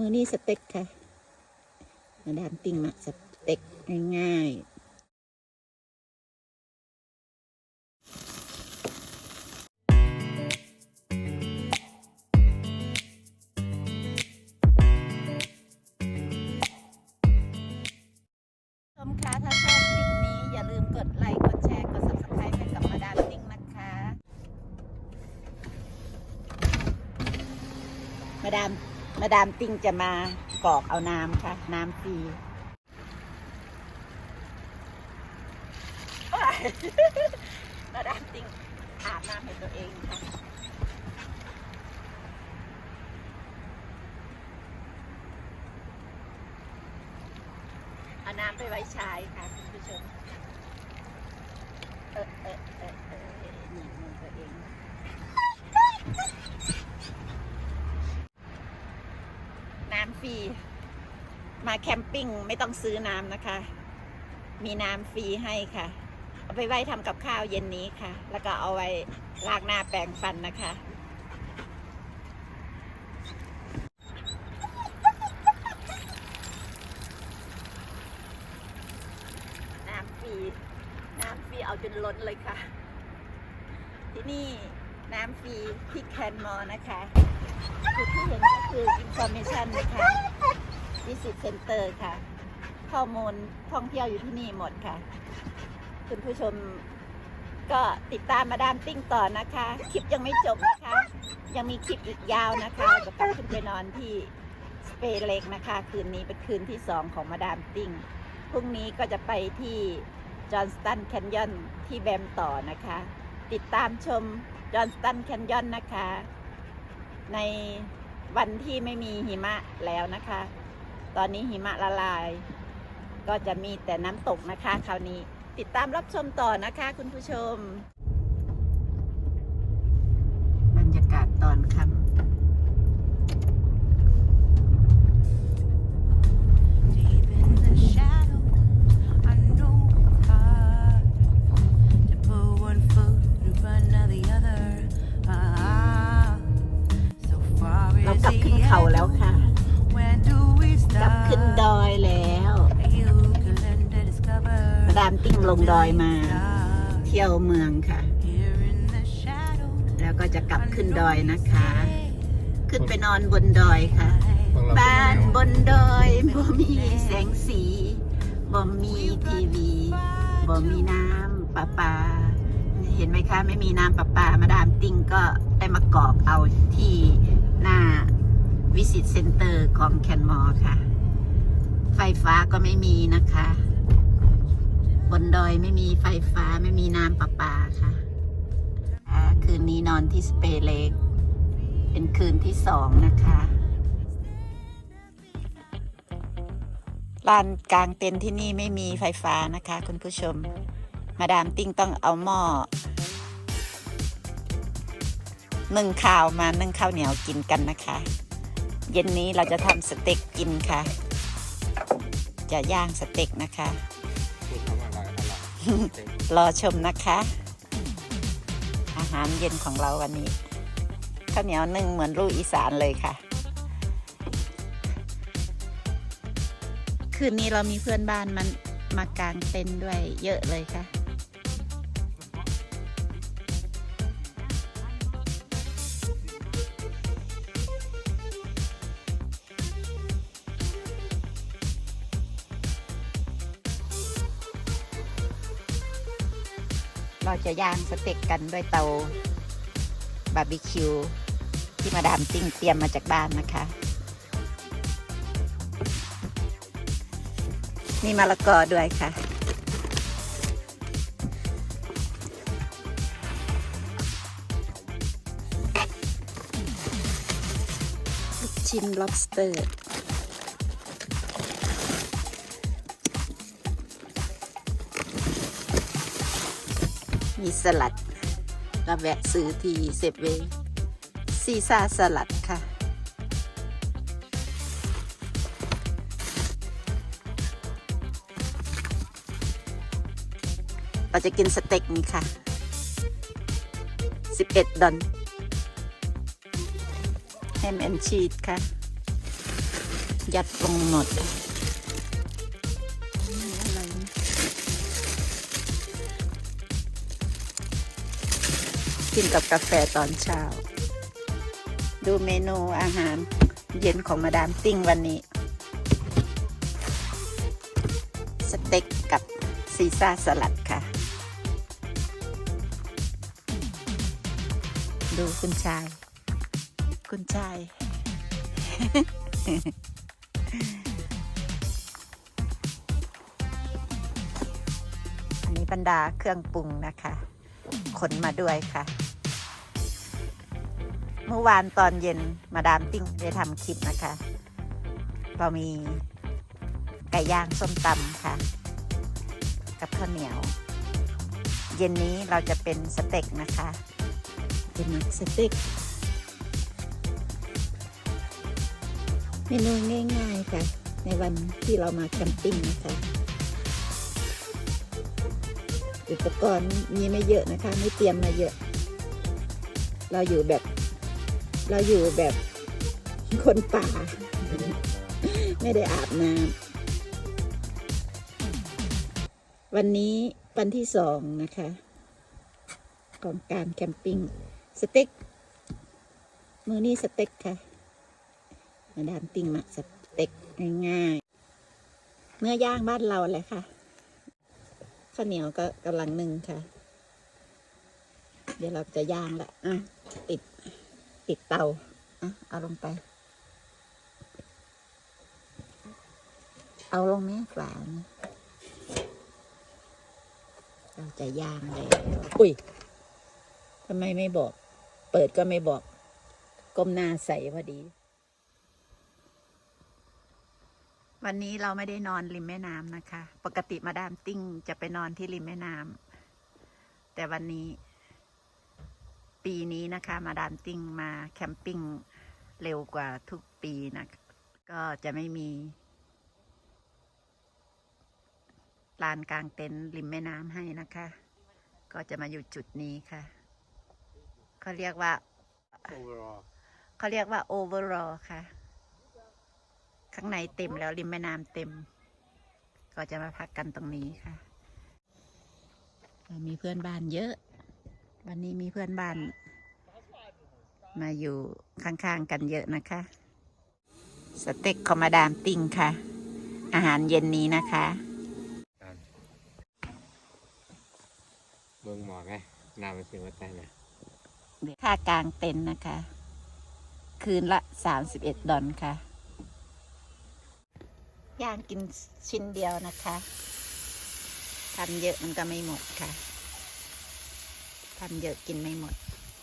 มือนี้สเต็กค่ะ มาดามติ้งมาสเต็กง่ายๆชมคะถ้าชอบคลิปนี้อย่าลืมกดไลค์ กดแชร์ กด subscribe ให้กับมาดามติ้งนะคะ มาดาม มาดามติ้งจะมากรอกเอาน้ำค่ะ น้ำฟรีมาดามติ้งอาบน้ำให้ตัวเองค่ะเอาน้ำไปไว้ใช้ค่ะคุณผู้ชมเออเออเออเออหนีมือตัวเอง น้ำ ฟรี มาแคมปิ้งไม่ต้องซื้อน้ำนะคะ มีน้ำฟรีให้ค่ะ เอาไปไว้ทำกับข้าวเย็นนี้ค่ะ แล้วก็เอาไว้ลางหน้าแปรงฟันนะคะน้ำฟรีน้ำฟรีเอาจนล้นเลยค่ะ ที่นี่ น้ำฟรีที่แคนมอนะคะจุดที่เห็นก็คือ information นะคะ visit center ค่ะ ข้อมูลท่องเที่ยวอยู่ที่นี่หมดค่ะ คุณผู้ชมก็ติดตามมาดามติ้งต่อนะคะ คลิปยังไม่จบนะคะ ยังมีคลิปอีกยาวนะคะจะกลับขึ้นไปนอนที่สเปเล็กนะคะ คืนนี้เป็นคืนที่สองของมาดามติ้งพรุ่งนี้ก็จะไปที่จอห์นสตันแคนยอนที่แบมต่อนะคะ ติดตามชม จอห์นสตันแคนยอนนะคะ ในวันที่ไม่มีหิมะแล้วนะคะ ตอนนี้หิมะละลาย ก็จะมีแต่น้ำตกนะคะ คราวนี้ติดตามรับชมต่อนะคะ คุณผู้ชม บรรยากาศตอนค่ำ เขาแล้ว end. ค่ะ Where do we กลับขึ้นด start? อยแล้ว You can learn to discover มาดามติ้งลงดอยมา stars เที่ยวเมืองค่ะ here in the shadow. แล้วก็จะกลับ I ขึ้น know ดอย you นะคะ say ขึ้นไปนอนบนดอยค่ะของเราบ้านเป็นแนวบนดอยบ่มีแสงสีบ่มีทีวีบ่มีน้ำประปา เห็นไหมคะ ไม่มีน้ำประปามาดามติ้งก็ได้มากรอกเอาที่หน้า วิสิตเซ็นเตอร์ของแคนมอค่ะ ไฟฟ้าก็ไม่มีนะคะ บนดอยไม่มีไฟฟ้าไม่มีน้ำประปาค่ะ คืนนี้นอนที่สเปเล็ก เป็นคืนที่สองนะคะลานกลางเต็นท์ที่นี่ไม่มีไฟฟ้านะคะ คุณผู้ชม มาดามติ้งต้องเอาหม้อนึ่งข้าวมานึ่งข้าวเหนียวกินกันนะคะ เย็นนี้เราจะทำสเต็กกินค่ะ จะย่างสเต็กนะคะพูดคำว่าอะไรอะไรรอชมนะคะ อาหารเย็นของเราวันนี้ข้าวเหนียวนึ่งเหมือนลูกอีสานเลยค่ะ คืนนี้เรามีเพื่อนบ้านมันมากางเต็นท์ด้วยเยอะเลยค่ะ เราจะย่างสเต็กกันด้วยเตาบาร์บีคิวที่มาดามติ้งเตรียมมาจากบ้านนะคะ มีมะละกอด้วยค่ะ ลูกชิ้น lobster มีสลัดเราแวะซื้อที่เซเวย์ซีซ่าสลัดค่ะเราจะกินสเต็กนี่ค่ะ 11 ดอนแฮมแอนชีสค่ะ ยัดลงหมด กินกับกาแฟตอนเช้า ดูเมนูอาหารเย็นของมาดามติ้งวันนี้ สเต็กกับซีซ่าสลัดค่ะ ดูคุณชาย คุณชาย อันนี้บรรดาเครื่องปรุงนะคะ ขนมาด้วยค่ะ เมื่อวานตอนเย็นมาดามติ้งได้ทำคลิปนะคะ เรามีไก่ย่างส้มตำค่ะ กับข้าวเหนียว เย็นนี้เราจะเป็นสเต็กนะคะเป็นสเต็กเมนูง่ายๆค่ะ ในวันที่เรามาแคมปิ้งนะคะอุปกรณ์มีไม่เยอะนะคะ ไม่เตรียมมาเยอะ เราอยู่แบบ เราอยู่แบบคนป่า ไม่ได้อาบน้ำวันนี้วันที่สองนะคะ ของการแคมปิ้งสเต็กมือนี้สเต็กค่ะมาดามติ้งมักสเต็กง่ายๆเนื้อย่างบ้านเราแหละค่ะข้าวเหนียวก็กำลังนึ่งค่ะ เดี๋ยวเราจะย่างละอะปิด ปิดเตาอะเอาลงไป เอาลงแม่ฝานี่เราจะย่างเลยอุ้ยทำไมไม่บอก เปิดก็ไม่บอก ก้มหน้าใส่พอดี วันนี้เราไม่ได้นอนริมแม่น้ำนะคะ ปกติมาดามติ้งจะไปนอนที่ริมแม่น้ำแต่วันนี้ ปีนี้นะคะ มาดามติ้งมาแคมปิ้งเร็วกว่าทุกปีนะ ก็จะไม่มีลานกลางเต็นท์ริมแม่น้ำให้นะคะ ก็จะมาอยู่จุดนี้ค่ะ เขาเรียกว่า overall เขาเรียกว่า overall ค่ะ ข้างในเต็มแล้วริมแม่น้ำเต็ม ก็จะมาพักกันตรงนี้ค่ะเรามีเพื่อนบ้านเยอะ วันนี้มีเพื่อนบ้าน มาอยู่ข้างๆกันเยอะนะคะ สเต็กคอมมาดามติ้งค่ะ อาหารเย็นนี้นะคะกันเบิ่งหมอไหมน้ำมันสิมาแต่เนี่ยค่ากลางเต็นท์นะคะ คืนละสามสิบเอ็ดดอลค่ะ ย่างกินชิ้นเดียวนะคะทำเยอะมันก็ไม่หมดค่ะ ทำเยอะกินไม่หมด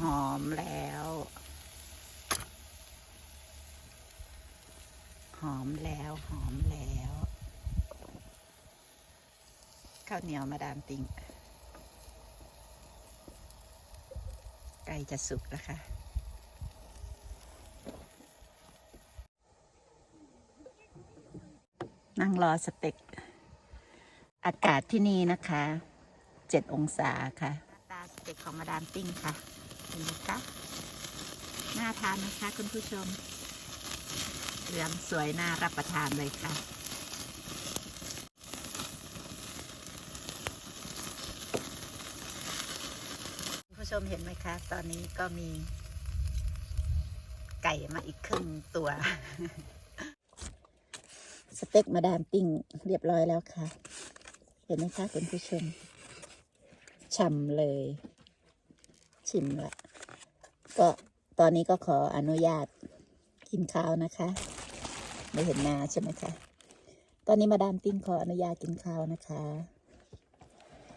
หอมแล้ว หอมแล้วหอมแล้วข้าวเหนียวมาดามติงใกล้จะสุกแล้วค่ะนั่งรอสเต็ก อากาศที่นี่นะคะเจ็ดองศาค่ะ สเต็กของมาดามปิ้งค่ะเห็นไหมคะน่าทานนะคะคุณผู้ชมเหลืองสวยน่ารับประทานเลยค่ะคุณผู้ชมเห็นไหมคะ ตอนนี้ก็มีไก่มาอีกครึ่งตัว สเต็กมาดามปิ้งเรียบร้อยแล้วค่ะ เห็นไหมคะคุณผู้ชมฉ่ำเลย ชิมละก็ตอนนี้ก็ขออนุญาตกินข้าวนะคะ ไม่เห็นหน้าใช่ไหมคะตอนนี้มาดามติ้งขออนุญาตกินข้าวนะคะ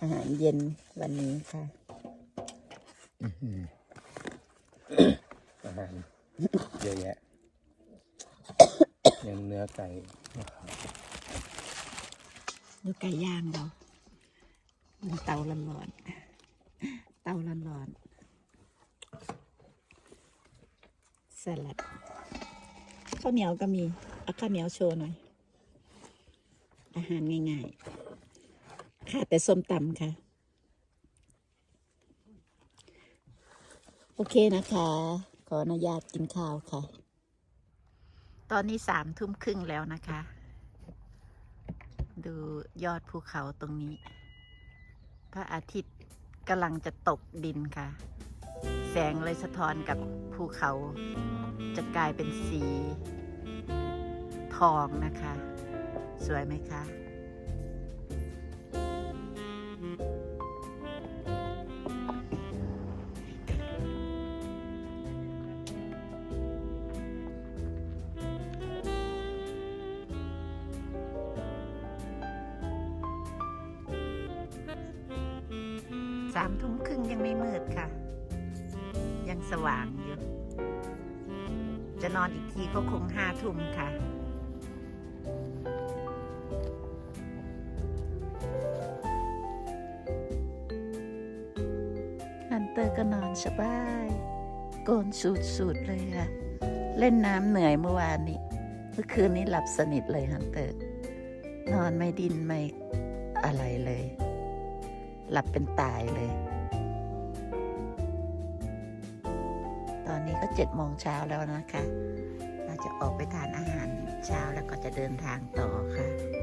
อาหารเย็นวันนี้ค่ะอาหารเยอะแยะยังเนื้อไก่เนะครับดูไก่ย่างเราบนเตาร้อนๆเตาร้อนๆ สลัด ข้าวเหนียวก็มีเอาข้าวเหนียวโชว์หน่อย อาหารง่ายๆค่ะแต่ส้มตำค่ะ โอเคนะคะ ขออนุญาตกินข้าวค่ะ ตอนนี้สามทุ่มครึ่งแล้วนะคะ ดูยอดภูเขาตรงนี้ พระอาทิตย์กำลังจะตกดินค่ะ แสงเลยสะท้อนกับภูเขาจะกลายเป็นสีทองนะคะ สวยไหมคะสามทุ่มครึ่งยังไม่มืดค่ะยัง สว่างอยู่ จะนอนอีกทีก็คงห้าทุ่มค่ะ ฮันเตอร์ก็นอนสบาย โกนสูดๆเลยค่ะ เล่นน้ำเหนื่อยเมื่อวานนี้ เมื่อคืนนี้หลับสนิทเลยฮันเตอร์ นอนไม่ดินไม่อะไรเลย หลับเป็นตายเลย นี้ก็เจ็ดโมงเช้าแล้วนะคะ เราจะออกไปทานอาหารเช้าแล้วก็จะเดินทางต่อค่ะ